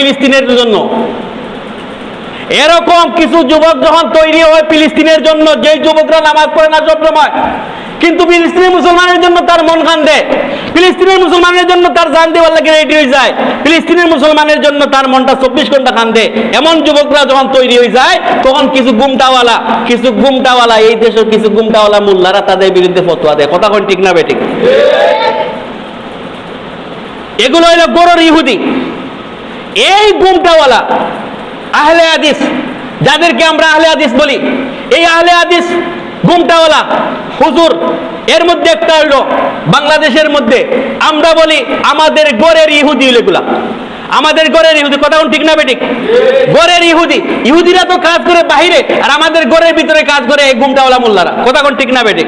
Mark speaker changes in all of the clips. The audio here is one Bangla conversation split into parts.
Speaker 1: ফিলিস্তিনের জন্য। এরকম কিছু যুবক যখন তৈরি হয় ফিলিস্তিনের জন্য, যেই যুবকরা নামাজ পড়ে না সবসময় কিন্তু ফিলিস্তিনের মুসলমানের জন্য তার মন কান্দে। ফিলিস্তিনের মুসলমানের জন্য তার জান দেওয়ার লাগে রেডি হয়ে যায়। ফিলিস্তিনের মুসলমানের জন্য তার মনটা চব্বিশ ঘণ্টা কান্দে। এমন যুবকরা যখন তৈরি হয়ে যায়, তখন কিছু গুমটাওয়ালা কিছু গুমটাওয়ালা, এই দেশের কিছু গুমটাওয়ালা মোল্লারা তাদের বিরুদ্ধে ফতোয়া দেয়। কথা কোন ঠিক না বেঠিক এগুলো হলো গরুর ইহুদি। এই গুমটাওয়ালা, আহলে হাদিস, যাদেরকে আমরা আহলে আদিস বলি, এই আহলে আদিস গুমটাওয়ালা, হুজুর, এর মধ্যে একটা হইল, বাংলাদেশের মধ্যে, আমরা বলি আমাদের গড়ের ইহুদি এগুলা। আমাদের গড়ের ইহুদি, কথা ঠিক না বেঠিক? গড়ের ইহুদি, ইহুদিরা তো কাজ করে বাহিরে, আর আমাদের গড়ের ভিতরে কাজ করে এই গুমটাওয়ালা মোল্লারা, কথা কোন ঠিক না বেঠিক?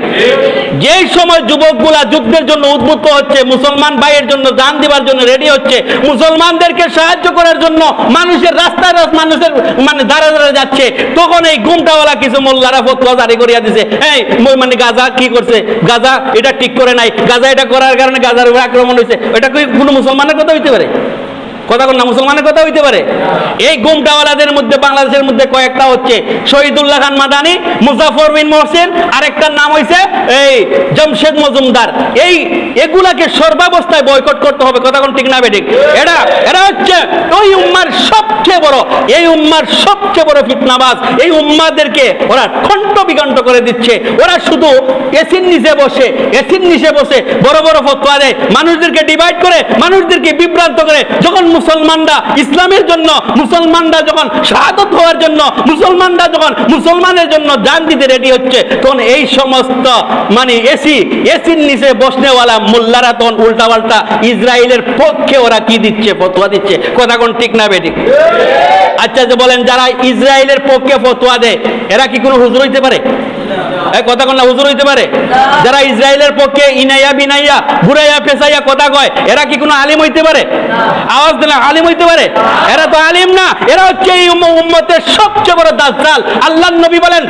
Speaker 1: যেই সময় যুবকগুলা যুদ্ধের জন্য উদ্বুদ্ধ হচ্ছে, মুসলমান ভাইয়ের জন্য জান দিবার জন্য রেডি হচ্ছে, মুসলমানদেরকে সাহায্য করার জন্য মানুষের রাস্তায় মানুষের মানে দাঁড়া দাঁড়া যাচ্ছে, তখন এই গুমটাওয়ালা কিছু মোল্লারা ফতোয়া জারি করিয়া দিছে, এই মানে গাজা কি করছে? গাজা এটা ঠিক করে নাই, গাজা এটা করার কারণে গাজার উপর আক্রমণ হয়েছে এটা কি কোনো মুসলমানের কথা হইতে পারে? কথা কোন না মুসলমানের কথা হইতে পারে। এই গুমটাওয়ালাদের মধ্যে, বাংলাদেশের মধ্যে কয়েকটা হচ্ছে শহীদুল্লাহ খান মাদানি মুজাফর বিন মহসিন, আরেকটার নাম হইছে এই জমশেদ মজুমদার। এই এগুলাকে সর্বাবস্থায় বয়কট করতে হবে, কথা কোন ঠিক না বেঠিক? এটা এটা হচ্ছে ওই উম্মার সবচেয়ে বড়, এই উম্মার সবচেয়ে বড় ফিতনাবাজ। এই উম্মাদেরকে ওরা খণ্ড বিকণ্ড করে দিচ্ছে। ওরা শুধু এসির নিচে বসে, এসির নিচে বসে বড় বড় ফতোয়া দেয়। মানুষদেরকে ডিভাইড করে, মানুষদেরকে বিভ্রান্ত করে। যখন মুসলমানরা ইসলামের জন্য, মুসলমানরা যখন শাহাদত হওয়ার জন্য, মুসলমানরা যখন মুসলমানের জন্য জান দিতে রেডি হচ্ছে, তখন এই সমস্ত মানে এসি এসির নিচে বসনেওয়ালা মোল্লারা তখন উল্টাপাল্টা ইসরায়েলের পক্ষে ওরা কি দিচ্ছে, ফতোয়া দিচ্ছে। কথা কোন ঠিক না বেঠিক? আচ্ছা যে বলেন, যারা ইসরায়েলের পক্ষে ফতোয়া দেয়, এরা কি কোনো হুজুর হইতে পারে? এই কথা হুজুর হইতে পারে? যারা ইসরায়েলের পক্ষে ইনাইয়া বিনাইয়া, ঘুরাইয়া পেশাইয়া কথা কয়, এরা কি কোনো আলিম হইতে পারে? আওয়াজ দিলে আলিম হইতে পারে? এরা তো আলিম না, এরা হচ্ছে এই উম্মতের সবচেয়ে বড় দাজ্জাল। আল্লাহর নবী বলেন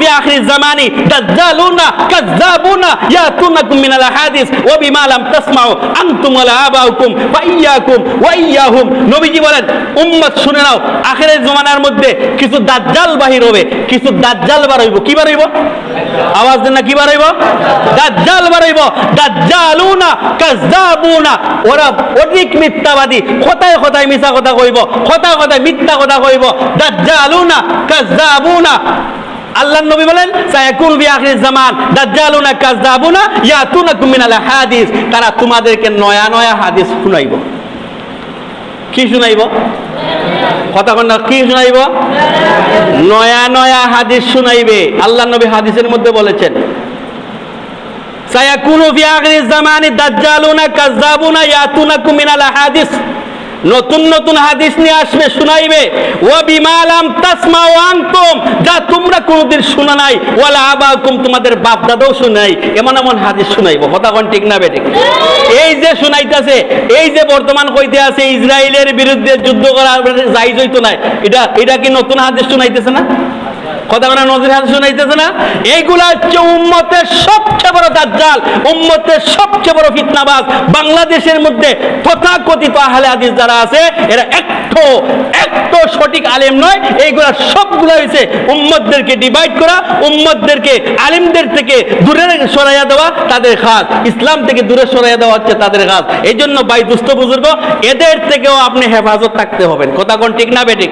Speaker 1: ফি আখির জামানি, দাজ্জালুনা কাজ্জাবুনা ইয়াতুনাকুম মিনাল হাদিস ওয়া বিমা লাম তাসমাউ, আনতুম আবাউকুম, ফা ইয়াকুম ওয়া ইয়াহুম। নবীজি বলেন, উম্মত শুনে নাও, আখিরের জমানার মধ্যে কিছু দাজ্জাল বাহির হবে, কিছু দাজ্জাল বার হইব। কি বার হইব আওয়াজ দেন না, কি বার হইব দাজ্জাল বার হইব দাজ্জালুনা কাজ্জাবুনা। ওরা অধিক মিথ্যাবাদী, কথায় কথায় মিছা কথা কইব, কথায় কথায় মিথ্যা কথা কইব। দাজ্জালুনা কাজ্জাবুনা। আল্লাহর নবী বলেন বি আখির জামান। দাজ্জালুনা ইয়াতুনাকুম মিনাল হাদিস। তারা তোমাদেরকে নয়া নয়া হাদিস শুনাইব। কি শুনাইব? কথা কন না কি শুনাইব? নয়া নয়া হাদিস শুনাইবে। আল্লাহ নবী হাদিসের মধ্যে বলেছেন নতুন নতুন হাদিস নিয়ে আসবে, শুনাইবে। ও বিমালাম তাসমাউ আনতুম। যা তোমরা কোনোদিন শুনা নাই। ওয়ালা আবাকুম, তোমাদের বাপ দাদাও শুনাই এমন এমন হাদিস শুনাইব। কথা ঠিক না বেঠিক এই যে শুনাইতেছে, এই যে বর্তমান কইতে আছে ইসরায়েলের বিরুদ্ধে যুদ্ধ করা যাই হইতো না এটা এটা কি নতুন হাদিস শুনাইতেছে না? কথা বলা নজর শোনাইতেছে না? এইগুলা হচ্ছে উম্মতের সবচেয়ে বড় দাজ্জাল, উম্মতের সবচেয়ে বড় ফিতনাবাজ। বাংলাদেশের মধ্যে তথাকথিত আহলে হাদিস যারা আছে, এরা সঠিক আলেম নয়। এইগুলা সবগুলো হয়েছে উম্মতদেরকে ডিভাইড করা, উম্মতদেরকে আলেমদের থেকে দূরে সরাইয়া দেওয়া, তাদের কাজ ইসলাম থেকে দূরে সরাইয়া দেওয়া হচ্ছে তাদের কাজ এই জন্য ভাই, দুস্থ বুজুর্গ, এদের থেকেও আপনি হেফাজত থাকতে হবেন। কথা কোন ঠিক না বেঠিক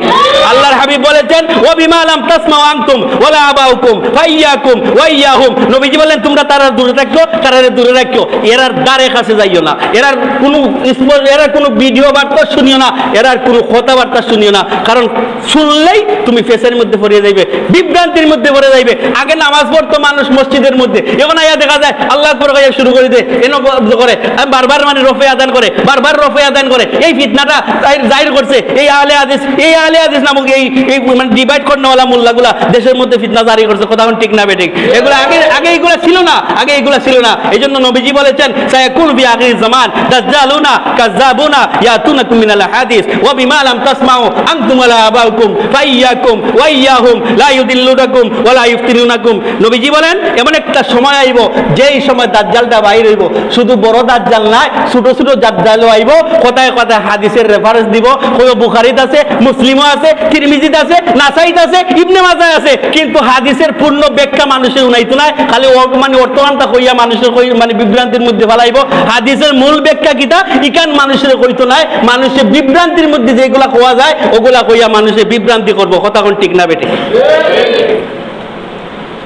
Speaker 1: আল্লাহর হাবিব বলেছেন ও বিমালাম তাসমাউ আনতুম ওয়ালা আবাউকুম, ফাইয়াকুম, ওয়াইয়াহুম। নবীজি বলেন তোমরা তারা দূরে রাখো তারা দূরে রাখো এরার দ্বারে কাছে যাইও না। এরার কোনো এরার কোনো ভিডিও বার্তা শুনিও না। এরার কোনো কথাবার্তা শুনিও না। কারণ শুনলেই তুমি ফেসের মধ্যে পড়ে যাইবে, বিভ্রান্তির মধ্যে পড়ে যাইবে। আগে নামাজ পড়তো মানুষ মসজিদের মধ্যে। এখন আয়া দেখা যায় আল্লাহ করে শুরু করে দেয় এন করে বারবার মানে রফে আদান করে, বারবার রফে আদান করে। এই ফিতনাটা জাহির- করছে। এই আলে আদিস এই আলে আদিস নামক এই মানে ডিভাইড করনেওয়ালা মোল্লাগুলা দেশের মধ্যে ফিতনা জারি করছে, কথা ঠিক না বেঠিক এগুলো আগে আগে এগুলো ছিল না, আগে এগুলো ছিল না। এই জন্য নবীজি বলেছেন, সায়াকুন বি আখির জামান, দাজ্জালুনা কাযাবুনা ইয়াতুনাকুম মিনাল হাদিস, ওয়া বিমা লাম তাসমাউ, আনতুম ওয়ালা আবাউকুম, ফাইয়াকুম ওয়া ইয়াহুম লা ইউদিল্লুনাকুম ওয়া লা ইফতিনুনাকুম নবীজি বলেন, এমন একটা সময় আইব, যেই সময় দাজ্জালটা বাইর হইব। শুধু বড় দাজ্জাল নাই ছোট ছোট দাজ্জালও আইব, কথায় কথায় হাদিসের রেফারেন্স দিব। কোন বুখারিত আছে, মুসলিমও আছে, তিরমিজিত আছে, নাসাইত আছে, ইবনে মাজাহ আছে। কিন্তু হাদিসের পূর্ণ ব্যাখ্যা মানুষের উনাইতো না খালি মানে অর্থমানটা কইয়া মানুষের কই মানে বিভ্রান্তির মধ্যে ফেলাইব। হাদিসের মূল ব্যাখ্যা কিটা ইকান মানুষের কইতো নাই। মানুষের বিভ্রান্তির মধ্যে যেগুলা কোয়া যায়, ওগুলা কইয়া মানুষের বিভ্রান্তি করব। কথা কোন ঠিক না বেটে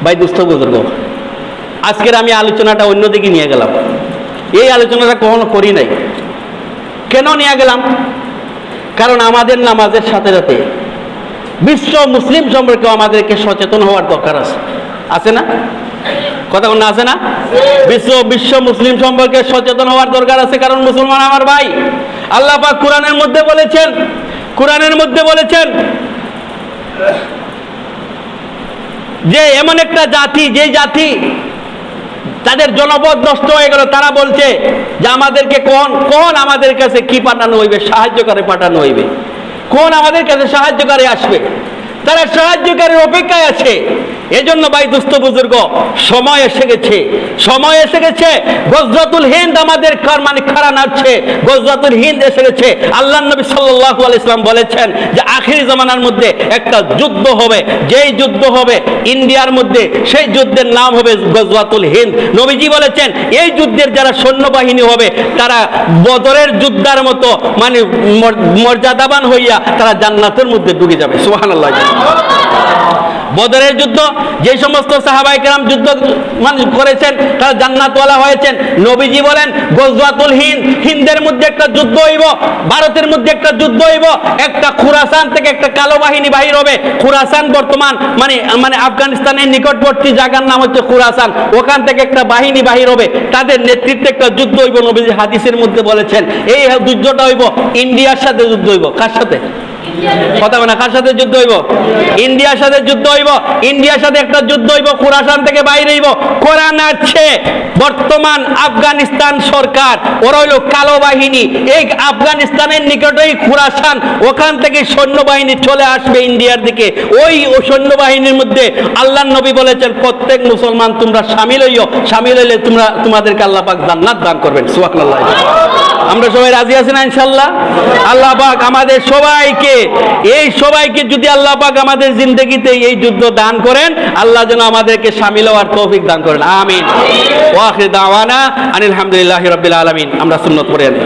Speaker 1: ভাই, দুস্থ বুজুর্গ। আজকের আমি আলোচনাটা অন্যদিকে নিয়ে গেলাম। এই আলোচনাটা কখনো করি নাই। কেন নিয়ে গেলাম? কারণ আমাদের নামাজের সাথে সাথে বিশ্ব মুসলিম সম্পর্কে আমাদেরকে সচেতন হওয়ার দরকার আছে। আছে না? কথা কোনো আছে না? বিশ্ব বিশ্ব মুসলিম সম্পর্কে সচেতন হওয়ার দরকার আছে। কারণ মুসলমান আমার ভাই। আল্লাহ পাক কোরআনের মধ্যে বলেছেন, কোরআনের মধ্যে বলেছেন, যে এমন একটা জাতি, যে জাতি তাদের জনপদ নষ্ট হয়ে গেল, তারা বলছে যে আমাদেরকে কোন কোন আমাদের কাছে কি পাঠানো হইবে সাহায্য করে পাঠানো হইবে। কোন আমাদের কাছে সাহায্যকারী আসবে? তারা সাহায্যকারীর অপেক্ষায় আছে। এজন্য ভাই দুস্থ বুজুর্গ, সময় এসে গেছে। সময় এসে গেছে গজরাতুল হিন্দ আমাদের কার মানে খারা নাড়ছে। গজরাতুল হিন্দ এসে গেছে। আল্লাহ নবী সাল্লাল্লাহু আলাইহি ইসলাম বলেছেন যে, আখিরি জামানার মধ্যে একটা যুদ্ধ হবে। যেই যুদ্ধ হবে, ইন্ডিয়ার মধ্যে সেই যুদ্ধের নাম হবে গজওয়াতুল হিন্দ। নবীজি বলেছেন, এই যুদ্ধের যারা সৈন্যবাহিনী হবে, তারা বদরের যুদ্ধার মতো মানে মর- মর্যাদাবান হইয়া তারা জান্নাতের মধ্যে ঢুকে যাবে। সুবহানাল্লাহ। বদরের যুদ্ধ, যে সমস্ত সাহাবাই কেরাম যুদ্ধ মানে করেছেন, তারা জান্নাতওয়ালা হয়েছেন। নবীজি বলেন, গজওয়াতুল হিন্দ, হিন্দের মধ্যে একটা যুদ্ধ হইব, ভারতের মধ্যে একটা যুদ্ধ হইব, একটা খুরাসান থেকে একটা কালো বাহিনী বাহির হবে। খুরাসান বর্তমান মানে মানে আফগানিস্তানের নিকটবর্তী জায়গার নাম হচ্ছে খুরাসান। ওখান থেকে একটা বাহিনী বাহির হবে। তাদের নেতৃত্বে একটা যুদ্ধ হইব, নবীজি হাদিসের মধ্যে বলেছেন। এই যুদ্ধটা হইব, ইন্ডিয়ার সাথে যুদ্ধ হইব। কার সাথে? কথা বলে কার সাথে যুদ্ধ হইব? ইন্ডিয়ার সাথে যুদ্ধ হইব, ইন্ডিয়ার সাথে একটা যুদ্ধ হইব, খুরাসান থেকে বাইরে হইব। কোরআন আছে, বর্তমান আফগানিস্তান সরকার, ওরা হইল কালো বাহিনী। এই আফগানিস্তানের নিকটেই খুরাসান, ওখান থেকে সৈন্যবাহিনী চলে আসবে ইন্ডিয়ার দিকে। ওই সৈন্যবাহিনীর মধ্যে আল্লাহ নবী বলেছেন, প্রত্যেক মুসলমান তোমরা সামিল হইও, সামিল হইলে তোমরা, তোমাদেরকে আল্লাহ পাক জান্নাত দান করবেন। সুবহানাল্লাহ। আমরা সবাই রাজি আছি না ইনশাল্লাহ? আল্লাহ পাক আমাদের সবাইকে, এই সবাইকে যদি আল্লাহ পাক আমাদের জিন্দগিতে এই যুদ্ধ দান করেন, আল্লাহ যেন আমাদেরকে সামিল হওয়ার তৌফিক দান করেন। আমিন। ওয়াখির দাওয়ানা আনিল হামদুলিল্লাহি রাব্বিল আলামিন। আমরা সুন্নত পড়ে আনি।